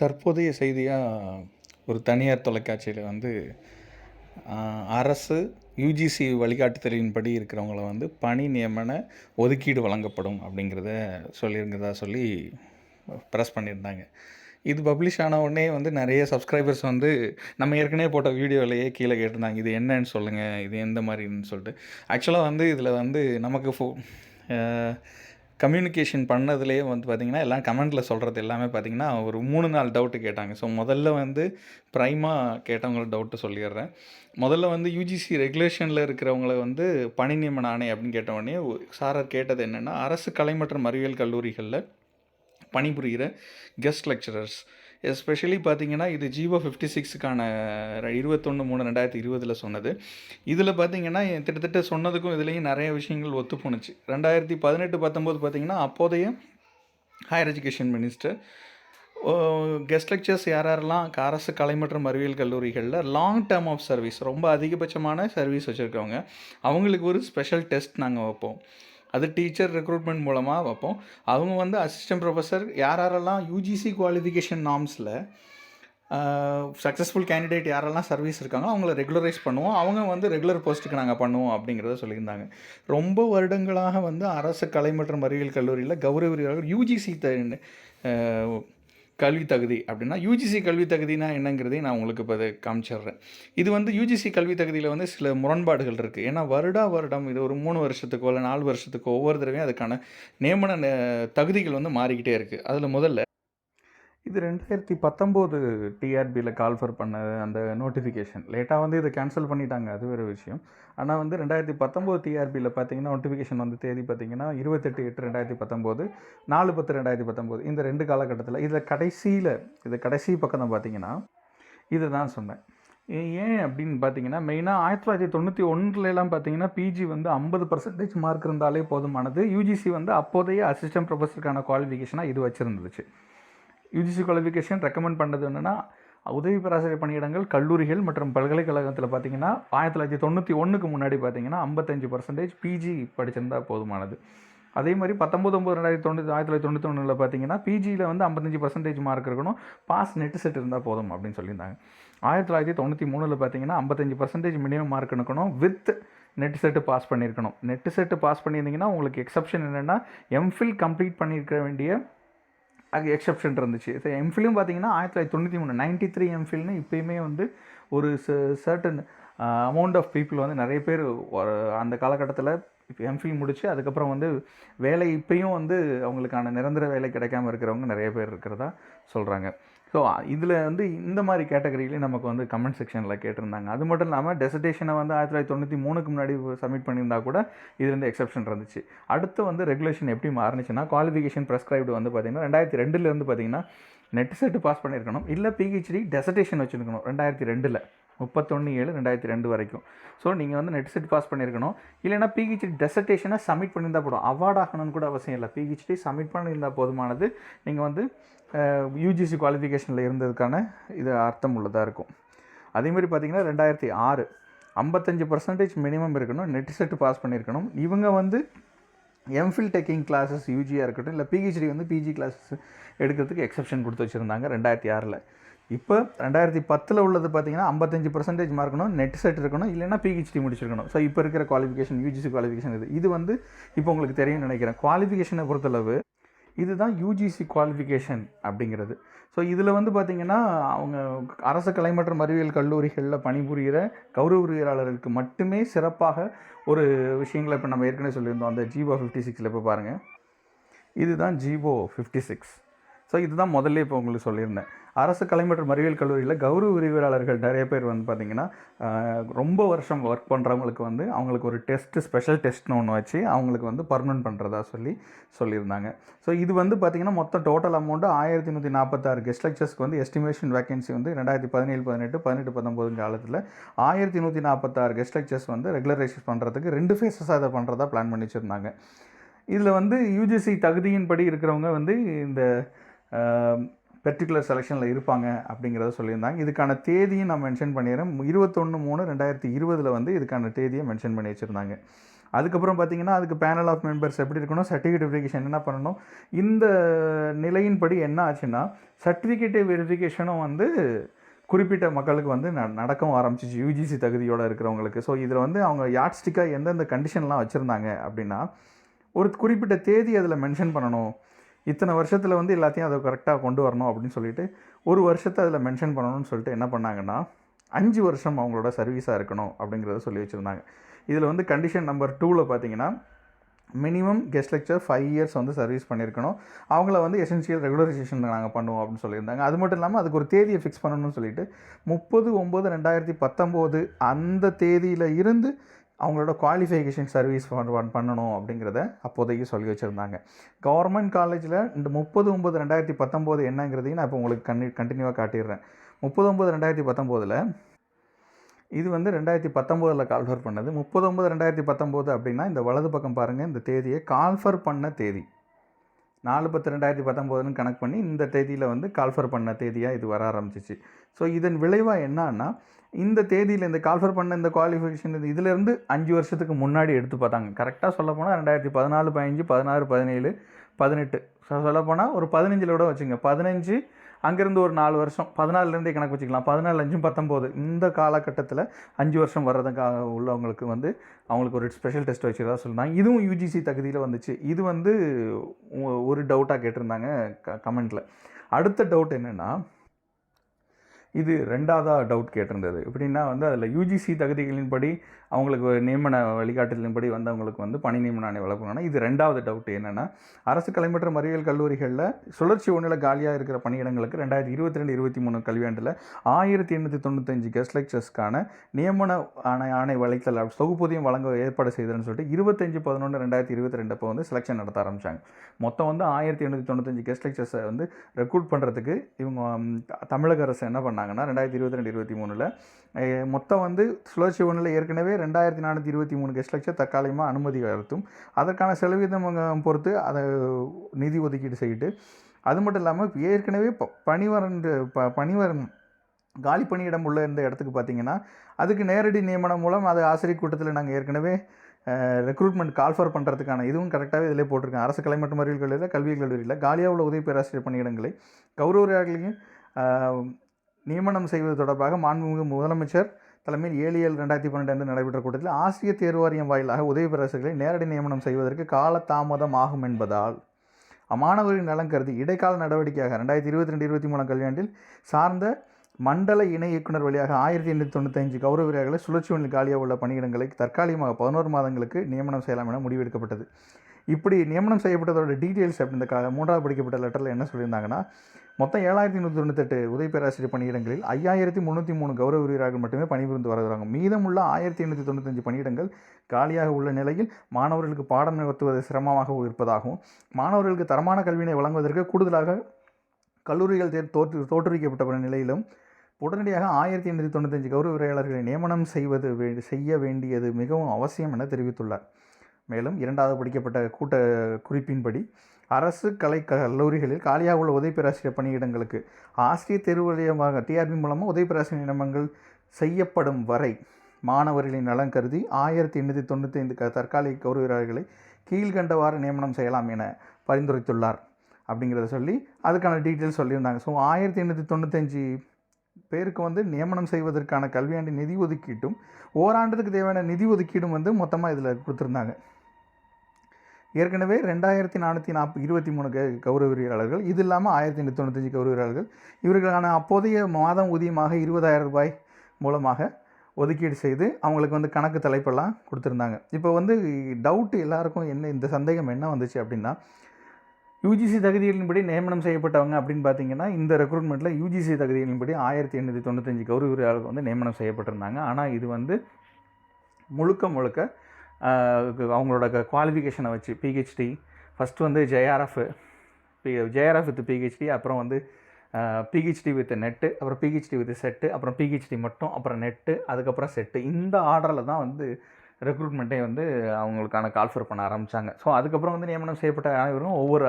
தற்போதைய செய்தியாக ஒரு தனியார் தொலைக்காட்சியில் வந்து அரசு யூஜிசி வழிகாட்டுதலின்படி இருக்கிறவங்கள வந்து பணி நியமன ஒதுக்கீடு வழங்கப்படும் அப்படிங்கிறத சொல்லியிருக்கிறதா சொல்லி ப்ரெஸ் பண்ணியிருந்தாங்க. இது பப்ளிஷ் ஆன உடனே வந்து நிறைய சப்ஸ்கிரைபர்ஸ் வந்து நம்ம ஏற்கனவே போட்ட வீடியோவிலேயே கீழே கேட்டிருந்தாங்க இது என்னன்னு சொல்லுங்கள் இது எந்த மாதிரின்னு சொல்லிட்டு. ஆக்சுவலாக வந்து இதில் வந்து நமக்கு ஃபோ கம்யூனிகேஷன் பண்ணதுலேயே வந்து பார்த்திங்கன்னா எல்லாம் கமெண்ட்டில் சொல்கிறது எல்லாமே பார்த்திங்கன்னா ஒரு மூணு நாள் டவுட்டு கேட்டாங்க. ஸோ முதல்ல வந்து ப்ரைமாக கேட்டவங்களோட டவுட்டு சொல்லிடுறேன். முதல்ல வந்து யூஜிசி ரெகுலேஷனில் இருக்கிறவங்கள வந்து பணி நியமன ஆணை அப்படின்னு கேட்ட உடனே சாரர் கேட்டது என்னென்னா அரசு கலை மற்றும் அறிவியல் கல்லூரிகளில் பணிபுரிகிற கெஸ்ட் லெக்சரர்ஸ் எஸ்பெஷலி பார்த்தீங்கன்னா இது ஜீவோ ஃபிஃப்டி சிக்ஸுக்கான இருபத்தொன்று மூணு ரெண்டாயிரத்தி இருபதில் சொன்னது. இதில் பார்த்தீங்கன்னா கிட்டத்தட்ட சொன்னதுக்கும் இதுலேயும் நிறைய விஷயங்கள் ஒத்து போணுச்சு. ரெண்டாயிரத்தி பதினெட்டு பத்தொம்போது பார்த்தீங்கன்னா அப்போதைய higher education minister guest lectures யார் யாரெல்லாம் அரசு கலை மற்றும் அறிவியல் கல்லூரிகளில் லாங் டேர்ம் ஆஃப் சர்வீஸ் ரொம்ப அதிகபட்சமான சர்வீஸ் வச்சுருக்கவங்க அவங்களுக்கு ஒரு ஸ்பெஷல் டெஸ்ட் நாங்கள் வைப்போம். அது டீச்சர் ரெக்ரூட்மெண்ட் மூலமாக வைப்போம். அவங்க வந்து அசிஸ்டன்ட் ப்ரொஃபஸர் யார் யாரெல்லாம் யூஜிசி குவாலிஃபிகேஷன் நாம்ஸில் சக்ஸஸ்ஃபுல் கேண்டிடேட் யாரெல்லாம் சர்வீஸ் இருக்காங்களோ அவங்கள ரெகுலரைஸ் பண்ணுவோம். அவங்க வந்து ரெகுலர் போஸ்ட்டுக்கு நாங்கள் பண்ணுவோம் அப்படிங்கிறத சொல்லியிருந்தாங்க. ரொம்ப வருடங்களாக வந்து அரசு கலை மற்றும் அறிவியல் கல்லூரியில் கௌரவ விரிவாளர் யூஜிசி த கல்வி தகுதி அப்படின்னா யூஜிசி கல்வி தகுதினா என்னங்கிறதையும் நான் உங்களுக்கு இப்போ அதை காமிச்சிடுறேன். இது வந்து யூஜிசி கல்வி தகுதியில் வந்து சில முரண்பாடுகள் இருக்குது ஏன்னா வருடா வருடம் இது ஒரு மூணு வருஷத்துக்கோ இல்லை நாலு வருஷத்துக்கோ ஒவ்வொரு தடவையும் அதுக்கான நியமன தகுதிகள் வந்து மாறிக்கிட்டே இருக்குது அதில் முதல்ல இது ரெண்டாயிரத்தி பத்தொம்போது டிஆர்பியில் கால்ஃபர் பண்ண அந்த நோட்டிஃபிகேஷன் லேட்டாக வந்து இதை கேன்சல் பண்ணிட்டாங்க அது வேறு விஷயம். ஆனால் வந்து ரெண்டாயிரத்தி பத்தொம்போது டிஆர்பியில் பார்த்தீங்கன்னா நோட்டிஃபிகேஷன் வந்து தேதி பார்த்தீங்கன்னா இருபத்தெட்டு எட்டு ரெண்டாயிரத்தி பத்தொம்போது நாலு பத்து ரெண்டாயிரத்தி பத்தொம்போது இந்த ரெண்டு காலகட்டத்தில். இதில் கடைசியில் இது கடைசி பக்கம் தான் பார்த்தீங்கன்னா இதை தான் சொன்னேன் ஏன் அப்படின்னு பார்த்தீங்கன்னா மெயினாக ஆயிரத்தி தொள்ளாயிரத்தி தொண்ணூற்றி ஒன்றுலலாம் பார்த்தீங்கன்னா பிஜி வந்து ஐம்பது பர்சன்டேஜ் மார்க் இருந்தாலே போதுமானது. யூஜிசி வந்து அப்போதைய அசிஸ்டன்ட் ப்ரொஃபஸருக்கான குவாலிஃபிகேஷனாக இது வச்சுருந்துச்சு. யூஜிசி குவாலிஃபிகேஷன் ரெக்கமெண்ட் பண்ணது என்னென்னா உதவி பேராசிரியர் பணியிடங்கள் கல்லூரிகள் மற்றும் பல்கலைக்கழகத்தில் பார்த்தீங்கன்னா ஆயிரத்தி தொள்ளாயிரத்தி தொண்ணூற்றி ஒன்றுக்கு முன்னாடி பார்த்தீங்கன்னா ஐம்பத்தஞ்சு பர்சன்டேஜ் பிஜி படிச்சிருந்தா போதுமானது. அதே மாதிரி பத்தொம்பது ஒம்பது ரெண்டாயிரத்தி தொண்ணூற்றி ஆயிரத்தி தொள்ளாயிரத்தி தொண்ணூற்றி ஒன்றில் பார்த்தீங்கன்னா பிஜியில் வந்து ஐம்பத்தஞ்சு பர்சன்டேஜ் மார்க் இருக்கணும். பாஸ் நெட் செட் இருந்தால் போதும் அப்படின்னு சொல்லியிருந்தாங்க. ஆயிரத்தி தொள்ளாயிரத்தி தொண்ணூற்றி மூணில் பார்த்தீங்கன்னா ஐம்பத்தஞ்சு பர்சன்டேஜ் மினிமம் மார்க் இருக்கணும் வித் நெட் செட்டு பாஸ் பண்ணியிருக்கணும். நெட் செட்டு பாஸ் பண்ணியிருந்தீங்கன்னா உங்களுக்கு எக்ஸப்ஷன் என்னென்னா எம்ஃபில் கம்ப்ளீட் பண்ணியிருக்க வேண்டிய அது எக்ஸப்ஷன் இருந்துச்சு. ஸோ எம்ஃபிலும் பார்த்தீங்கன்னா ஆயிரத்தி தொள்ளாயிரத்தி தொண்ணூற்றி மூணு நைன்ட்டி த்ரீ எம்ஃபில்னு இப்போயுமே வந்து ஒரு சர்டன் அமௌண்ட் ஆஃப் பீப்புள் வந்து நிறைய பேர் அந்த காலகட்டத்தில் இப்போ எம்ஃபில் முடிச்சு அதுக்கப்புறம் வந்து வேலை இப்பயும் வந்து அவங்களுக்கான நிரந்தர வேலை கிடைக்காம இருக்கிறவங்க நிறைய பேர் இருக்கிறதா சொல்கிறாங்க ஸோ இதில் வந்து இந்த மாதிரி கேட்டகரியிலையும் நமக்கு வந்து கமெண்ட் செக்ஷனில் கேட்டிருந்தாங்க. அது மட்டும் இல்லாமல் டெசர்டேஷனை வந்து ஆயிரத்தி தொள்ளாயிரத்தி தொண்ணூற்றி மூணுக்கு முன்னாடி சப்மிட் பண்ணியிருந்தா கூட இதுலேருந்து எக்ஸப்ஷன் இருந்துச்சு. அடுத்து வந்து ரெகுலேஷன் எப்படி மாறுனுச்சுன்னா குவாலிஃபிகேஷன் ப்ரெஸ்கிரைப்டு வந்து பார்த்தீங்கன்னா ரெண்டாயிரத்தி ரெண்டுலேருந்து பார்த்தீங்கன்னா நெட் செட்டு பாஸ் பண்ணியிருக்கணும். இல்லை பிஹெச்டி டெசர்டேஷன் வச்சுருக்கணும் ரெண்டாயிரத்தி ரெண்டில். முப்பத்தொன்று ஏழு ரெண்டாயிரத்தி ரெண்டு வரைக்கும். ஸோ நீங்கள் வந்து நெட் செட் பாஸ் பண்ணியிருக்கணும் இல்லைனா பிஹெச்டி டெசர்டேஷனை சப்மிட் பண்ணியிருந்தால் போதும். அவார்ட் ஆகணும்னு கூட அவசியம் இல்லை. பிஹெச்டி சப்மிட் பண்ணியிருந்தால் போதுமானது. நீங்கள் வந்து யூஜிசி குவாலிஃபிகேஷனில் இருந்ததுக்கான இது அர்த்தம் உள்ளதாக இருக்கும். அதேமாரி பார்த்திங்கன்னா பார்த்தீங்கன்னா ரெண்டாயிரத்தி ஆறு ஐம்பத்தஞ்சு பர்சன்டேஜ் மினிமம் இருக்கணும். நெட் செட்டு பாஸ் பண்ணியிருக்கணும் இவங்க வந்து எம்ஃபில் டேக்கிங் கிளாஸஸ் யூஜியாக இருக்கட்டும் இல்லை பிஹெச்டி வந்து பிஜி கிளாஸஸ் எடுக்கிறதுக்கு எக்ஸப்ஷன் கொடுத்து வச்சுருந்தாங்க ரெண்டாயிரத்தி ஆறில். இப்போ ரெண்டாயிரத்தி பத்தில் உள்ளது பார்த்தீங்கன்னா ஐம்பத்தஞ்சு பர்சன்டேஜ் மார்க்கணும் நெட் செட் இருக்கணும் இல்லைன்னா பிஹெச்டி முடிச்சிருக்கணும். ஸோ இப்போ இருக்கிற குவாலிஃபிகேஷன் யூஜிசி குவாலிஃபிகேஷன் இது. இது வந்து இப்போ உங்களுக்கு தெரியும்னு நினைக்கிறேன். குவாலிஃபிகேஷனை பொறுத்தளவு இதுதான் யூஜிசி குவாலிஃபிகேஷன் அப்படிங்கிறது. ஸோ இதில் வந்து பார்த்திங்கன்னா அவங்க அரசு கலை மற்றும் அறிவியல் கல்லூரிகளில் பணிபுரிகிற கௌரவ மட்டுமே சிறப்பாக ஒரு விஷயங்களை இப்போ நம்ம ஏற்கனவே சொல்லியிருந்தோம். அந்த ஜீவோ ஃபிஃப்டி சிக்ஸில் இப்போ பாருங்கள் இதுதான் ஜீவோ ஃபிஃப்டி சிக்ஸ் ஸோ இதுதான் முதல்ல இப்போ உங்களுக்கு சொல்லியிருந்தேன். அரசு கலை மற்றும் அறிவியல் கல்லூரியில் கௌரவ விரிவியலாளர்கள் நிறைய பேர் வந்து பார்த்திங்கன்னா ரொம்ப வருஷம் ஒர்க் பண்ணுறவங்களுக்கு வந்து அவங்களுக்கு ஒரு டெஸ்ட்டு ஸ்பெஷல் டெஸ்ட்னு ஒன்று வச்சு அவங்களுக்கு வந்து பர்மனெண்ட் பண்ணுறதா சொல்லி சொல்லியிருந்தாங்க. ஸோ இது வந்து பார்த்திங்கன்னா மொத்தம் டோட்டல் அமௌண்ட்டு ஆயிரத்தி நூற்றி நாற்பத்தாறு கெஸ்ட் லெக்சர்ஸ்க்கு வந்து எஸ்டிமேஷன் வேகன்சி வந்து ரெண்டாயிரத்தி பதினேழு பதினெட்டு பதினெட்டு பத்தொம்போது காலத்தில் ஆயிரத்தி நூற்றி நாற்பத்தாறு கெஸ்ட் லெக்சர்ஸ் வந்து ரெகுலரைசேஷன் பண்ணுறதுக்கு ரெண்டு ஃபேஸஸாக அதை பண்ணுறதா பிளான் பண்ணி வச்சுருந்தாங்க. இதில் வந்து யூஜிசி தகுதியின்படி இருக்கிறவங்க வந்து இந்த பெர்டிகுலர் செலெக்ஷனில் இருப்பாங்க அப்படிங்கிறத சொல்லியிருந்தாங்க. இதுக்கான தேதியும் நான் மென்ஷன் பண்ணிடுறேன். இருபத்தொன்று மூணு ரெண்டாயிரத்தி இருபதில் வந்து இதுக்கான தேதியை மென்ஷன் பண்ணி வச்சுருந்தாங்க. அதுக்கப்புறம் பார்த்தீங்கன்னா அதுக்கு பேனல் ஆஃப் மெம்பர்ஸ் எப்படி இருக்கணும் சர்டிஃபிகேட் வெரிஃபிகேஷன் என்ன பண்ணணும் இந்த நிலையின்படி என்ன ஆச்சுன்னா சர்டிஃபிகேட் வெரிஃபிகேஷனும் வந்து குறிப்பிட்ட மக்களுக்கு வந்து ந நடக்கவும் ஆரம்பிச்சிச்சு. யூஜிசி தகுதியோடு இருக்கிறவங்களுக்கு. ஸோ இதில் வந்து அவங்க யாட்ஸ்டிக்காக எந்தெந்த கண்டிஷன்லாம் வச்சுருந்தாங்க அப்படின்னா ஒரு குறிப்பிட்ட தேதி அதில் மென்ஷன் பண்ணணும். இத்தனை வருஷத்தில் வந்து எல்லாத்தையும் அதை கரெக்டாக கொண்டு வரணும் அப்படின்னு சொல்லிட்டு ஒரு வருஷத்தை அதில் மென்ஷன் பண்ணணும்னு சொல்லிட்டு என்ன பண்ணாங்கன்னா அஞ்சு வருஷம் அவங்களோட சர்வீஸாக இருக்கணும் அப்படிங்கிறத சொல்லி வச்சுருந்தாங்க. இதில் வந்து கண்டிஷன் நம்பர் டூவில் பார்த்தீங்கன்னா minimum guest lecture five years வந்து சர்வீஸ் பண்ணியிருக்கணும் அவங்கள வந்து எசென்ஷியல் ரெகுலரைசேஷன் நாங்கள் பண்ணுவோம் அப்படின்னு சொல்லியிருந்தாங்க. அது மட்டும் இல்லாமல் அதுக்கு ஒரு தேதியை ஃபிக்ஸ் பண்ணணும்னு சொல்லிட்டு முப்பது ஒம்பது ரெண்டாயிரத்தி பத்தொம்போது அந்த தேதியில் இருந்து அவங்களோட குவாலிஃபிகேஷன் சர்வீஸ் பண்ணணும் அப்படிங்கிறத அப்போதைக்கு சொல்லி வச்சுருந்தாங்க. கவர்மெண்ட் காலேஜில் இந்த முப்பது ஒம்பது ரெண்டாயிரத்தி பத்தொம்போது என்னங்கிறதையும் நான் இப்போ உங்களுக்கு கண்டி கண்டினியூவாக காட்டிடுறேன். முப்பது ஒம்பது ரெண்டாயிரத்தி பத்தொம்போதில் இது வந்து ரெண்டாயிரத்தி பத்தொம்போதில் கால்ஃபர் பண்ணது. முப்பது ஒம்பது ரெண்டாயிரத்தி பத்தொம்போது அப்படின்னா இந்த வலது பக்கம் பாருங்கள் இந்த தேதியை கால்ஃபர் பண்ண தேதி. நாலு பத்து ரெண்டாயிரத்தி பத்தொம்போதுன்னு கணக்கு பண்ணி இந்த தேதியில் வந்து கால்ஃபர் பண்ண தேதியாக இது வர ஆரம்பிச்சிச்சு. ஸோ இதன் விளைவாக என்னன்னா இந்த தேதியில் இந்த கால்ஃபர் பண்ண இந்த குவாலிஃபிகேஷன் இது இதிலேருந்து அஞ்சு வருஷத்துக்கு முன்னாடி எடுத்து பார்த்தாங்க. கரெக்டாக சொல்ல போனால் ரெண்டாயிரத்தி பதினாலு பதினஞ்சு பதினாறு பதினேழு பதினெட்டு. ஸோ சொல்லப்போனால் ஒரு பதினஞ்சில் கூட வச்சுங்க. பதினஞ்சு அங்கேருந்து ஒரு நாலு வருஷம் பதினாலுலேருந்தே கணக்கு வச்சுக்கலாம். பதினாலு அஞ்சும் பத்தொம்போது இந்த காலகட்டத்தில் அஞ்சு வருஷம் வர்றதுக்காக உள்ளவங்களுக்கு வந்து அவங்களுக்கு ஒரு ஸ்பெஷல் டெஸ்ட் வச்சுருந்தா சொல்லியிருந்தாங்க இதுவும் யூஜிசி தகுதியில் வந்துச்சு. இது வந்து ஒரு டவுட்டாக கேட்டிருந்தாங்க க கமெண்ட்டில் அடுத்த டவுட் என்னென்னா இது ரெண்டாவதாக டவுட் கேட்டிருந்தது. எப்படின்னா வந்து அதில் யூஜிசி தகுதிகளின்படி அவங்களுக்கு நியமன வழிகாட்டுதலின்படி வந்தவங்களுக்கு வந்து பணி நியமன ஆணை வழங்கணும்னா இது ரெண்டாவது டவுட் என்னென்னா அரசு கலை மற்றும் அறிவியல் கல்லூரிகளில் சுழற்சி ஒன்றில் காலியாக இருக்கிற பணியிடங்களுக்கு ரெண்டாயிரத்தி இருபத்தி ரெண்டு இருபத்தி மூணு கல்வியாண்டில் ஆயிரத்தி எண்ணூற்றி தொண்ணூத்தஞ்சு கெஸ்ட் லெக்சர்ஸ்க்கான நியமன ஆணை ஆணை வளைத்தல் தொகுப்பூதியம் வழங்க ஏற்பாடு செய்ததுன்னு சொல்லிட்டு இருபத்தஞ்சு பதினொன்று ரெண்டாயிரத்தி இருபத்தி ரெண்டு அப்போ வந்து செலெக்ஷன் நடத்த ஆரம்பிச்சாங்க. மொத்தம் வந்து ஆயிரத்தி எண்ணூற்றி தொண்ணூத்தஞ்சு கெஸ்ட் லெக்சர்ஸை வந்து ரெக்ரூட் பண்ணுறதுக்கு இவங்க த- தமிழக அரசு என்ன பண்ணாங்கன்னா ரெண்டாயிரத்தி இருபத்தி ரெண்டு இருபத்தி மூணில். மொத்தம் வந்து சுழற்சி ஒன்றில் ஏற்கனவே ரெண்டாயிரத்தி நானூற்றி இருபத்தி மூணு கெஸ்ட் லட்சம் தற்காலிகமாக அனுமதி வளர்த்தும் அதற்கான செலவீதம் பொறுத்து அதை நிதி ஒதுக்கீடு செய்யிட்டு அது மட்டும் இல்லாமல் ஏற்கனவே ப பணிவரன் ப பணிவரன் காலி பணியிடம் உள்ள இந்த இடத்துக்கு பார்த்தீங்கன்னா அதுக்கு நேரடி நியமனம் மூலம் அது ஆசிரியர் கூட்டத்தில் நாங்கள் ஏற்கனவே ரெக்ரூட்மெண்ட் கால்ஃபர் பண்ணுறதுக்கான இதுவும் கரெக்டாகவே இதிலே போட்டிருக்கேன் அரசு கலை மற்றும் அறிவியல் கல்லூரியில் கல்வி கல்லூரியில் காலியாக உள்ள உதவி பேராசிரியர் பணியிடங்களை கௌரவர்களையும் நியமனம் செய்வது தொடர்பாக மாண்புமிகு முதலமைச்சர் தலைமையில் ஏழு ஏழு ரெண்டாயிரத்தி பன்னெண்டு அன்று நடைபெற்ற கூட்டத்தில் ஆசிரியர் தேர்வு வாரியம் வாயிலாக உதவி பேரரசுகளை நேரடி நியமனம் செய்வதற்கு காலதாமதம் ஆகும் என்பதால் அம்மாணவரின் நலன் கருதி இடைக்கால நடவடிக்கையாக ரெண்டாயிரத்தி இருபத்தி ரெண்டு இருபத்தி மூணாம் கல்வியாண்டில் சார்ந்த மண்டல இணை இயக்குனர் வழியாக ஆயிரத்தி எண்ணூற்றி தொண்ணூத்தஞ்சு கௌரவ வீரர்களை சுழற்சி ஒன்றில் காலியாக உள்ள பணியிடங்களை தற்காலிகமாக பதினோரு மாதங்களுக்கு நியமனம் செய்யலாம் என முடிவெடுக்கப்பட்டது. இப்படி நியமனம் செய்யப்பட்டதோட டீட்டெயில்ஸ் அப்படி இந்த க மூன்றாவது படிக்கப்பட்ட லெட்டரில் என்ன சொல்லியிருந்தாங்கன்னா மொத்தம் ஏழாயிரத்தி நூற்றி தொண்ணூத்தெட்டு உதவி பேராசிரியர் பணியிடங்களில் ஐயாயிரத்தி முந்நூற்றி மூணு கௌரவ வீரர்கள் மட்டுமே பணிபுரிந்து வருகிறாங்க. மீதமுள்ள ஆயிரத்தி எண்ணூற்றி தொண்ணூத்தஞ்சு பணியிடங்கள் காலியாக உள்ள நிலையில் மாணவர்களுக்கு பாடம் நடத்துவது சிரமமாக இருப்பதாகவும் மாணவர்களுக்கு தரமான கல்வியினை வழங்குவதற்கு கூடுதலாக கல்லூரிகள் தே தோற்று தோற்றுவிக்கப்பட்ட நிலையிலும் உடனடியாக ஆயிரத்தி எண்ணூற்றி தொண்ணூத்தஞ்சு கௌரவ உரையாளர்களை நியமனம் செய்வது வே- செய்ய வேண்டியது மிகவும் அவசியம் என தெரிவித்துள்ளார். மேலும் இரண்டாவது படிக்கப்பட்ட கூட்ட குறிப்பின்படி அரசு கலை கல்லூரிகளில் காலியாக உள்ள உதவி பேராசிரியர் பணியிடங்களுக்கு ஆசிரியர் தேர்வு வழியமாக டிஆர்பி மூலமாக உதவி பேராசிரியர் நியமனங்கள் செய்யப்படும் வரை மாணவர்களின் நலன் கருதி ஆயிரத்தி எண்ணூற்றி தொண்ணூற்றி ஐந்து க தற்காலிக கௌரவ கீழ்கண்டவாறு நியமனம் செய்யலாம் என பரிந்துரைத்துள்ளார் அப்படிங்கிறத சொல்லி அதுக்கான டீட்டெயில்ஸ் சொல்லியிருந்தாங்க. ஸோ ஆயிரத்தி எண்ணூற்றி தொண்ணூத்தஞ்சு பேருக்கு வந்து நியமனம் செய்வதற்கான கல்வியாண்டு நிதி ஒதுக்கீட்டும் ஓராண்டுக்கு தேவையான நிதி ஒதுக்கீடும் வந்து மொத்தமாக இதில் கொடுத்துருந்தாங்க. ஏற்கனவே ரெண்டாயிரத்தி நானூற்றி நாற்ப இருபத்தி மூணு கௌரவ வீரர்கள் இது இல்லாமல் ஆயிரத்தி எண்ணூற்றி தொண்ணூத்தஞ்சு கௌரவ வீரர்கள் இவர்களுக்கான அப்போதைய மாதம் ஊதியமாக இருபதாயிரம் ரூபாய் மூலமாக ஒதுக்கீடு செய்து அவங்களுக்கு வந்து கணக்கு தலைப்பெல்லாம் கொடுத்துருந்தாங்க. இப்போ வந்து டவுட் எல்லாருக்கும் என்ன இந்த சந்தேகம் என்ன வந்துச்சு அப்படின்னா யூஜிசி தகுதிகளின்படி நியமனம் செய்யப்பட்டவங்க அப்படின்னு பார்த்தீங்கன்னா இந்த ரெக்ரூட்மெண்ட்டில் யூஜிசி தகுதிகளின்படி ஆயிரத்தி எண்ணூற்றி தொண்ணூத்தஞ்சு கௌரவ வீரர்கள் வந்து நியமனம் செய்யப்பட்டிருந்தாங்க. ஆனால் இது வந்து முழுக்க முழுக்க அவங்களோட குவாலிஃபிகேஷனை வச்சு பிஹெச்டி ஃபஸ்ட்டு வந்து JRF B JRF with PhD அப்புறம் வந்து பிஹெச்டி வித் நெட்டு அப்புறம் பிஹெச்டி வித் செட்டு அப்புறம் பிஹெச்டி மட்டும் அப்புறம் நெட்டு அதுக்கப்புறம் செட்டு இந்த ஆர்டரில் தான் வந்து ரெக்ரூட்மெண்ட்டே வந்து அவங்களுக்கான கால்ஃபர் பண்ண ஆரம்பித்தாங்க ஸோ அதுக்கப்புறம் வந்து நியமனம் செய்யப்பட்ட அனைவரும் ஒவ்வொரு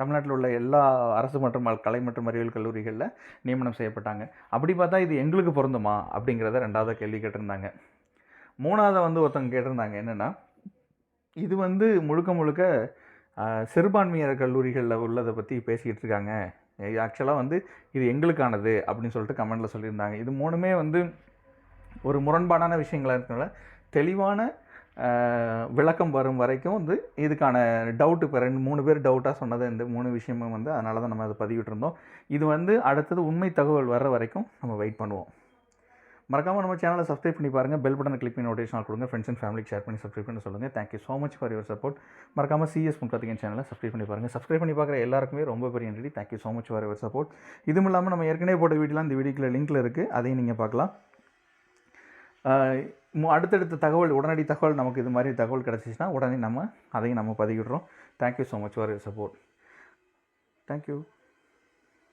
தமிழ்நாட்டில் உள்ள எல்லா அரசு மற்றும் கலை மற்றும் அறிவியல் கல்லூரிகளில் நியமனம் செய்யப்பட்டாங்க. அப்படி பார்த்தா இது எங்களுக்கு பொருந்துமா? அப்படிங்கிறத ரெண்டாவது கேள்வி கேட்டிருந்தாங்க. மூணாவது வந்து ஒருத்தவங்க கேட்டிருந்தாங்க என்னென்னா இது வந்து முழுக்க முழுக்க ஆஹ், சிறுபான்மையர் கல்லூரிகளில் உள்ளதை பற்றி பேசிக்கிட்டு இருக்காங்க. ஆக்சுவலாக வந்து இது எங்களுக்கானது அப்படின்னு சொல்லிட்டு கமெண்டில் சொல்லியிருந்தாங்க. இது மூணுமே வந்து ஒரு முரண்பாடான விஷயங்களாக இருக்கனால தெளிவான விளக்கம் வரும் வரைக்கும் வந்து இதுக்கான டவுட் இப்போ ரெண்டு மூணு பேர் டவுட்டாக சொன்னது இந்த மூணு விஷயமும் வந்து அதனால தான் நம்ம அதை பதிவிட்டிருந்தோம். இது வந்து அடுத்தது உண்மை தகவல் வர்ற வரைக்கும் நம்ம வெயிட் பண்ணுவோம். மறக்காமல் நம்ம சேனலை சப்ஸ்கிரைப் பண்ணி பாருங்கள் பெல் பட்டனை கிளிக் பண்ணி நோட்டிஃபிகேஷன் கொடுங்க. ஃப்ரெண்ட்ஸ் அண்ட் ஃபேமிலிக்கு ஷேர் பண்ணி சப்ஸ்கிரைப் பண்ணி சொல்லுங்கள் thank you so much for your support மறக்காமல் சிஎஸ் முன்கார்த்திகன் சேனலை சப்ஸ்கிரைப் பண்ணி பாருங்கள் சப்ஸ்கிரைப் பண்ணி பார்க்குற எல்லாருக்குமே ரொம்ப பெரிய நன்றி. Thank you so much for your support இதுவும் இல்லாமல் நம்ம ஏற்கனவே போட்ட வீடியோலாம் இந்த வீடியோக்குள்ள லிங்க்கில் இருக்குது அதையும் நீங்கள் பார்க்கலாம். அடுத்தடுத்த தகவல் உடனடி தகவல் நமக்கு இது மாதிரி தகவல் கிடச்சிச்சின்னா உடனே நம்ம அதையும் நம்ம பதிவிடுறோம். Thank you so much for your support thank you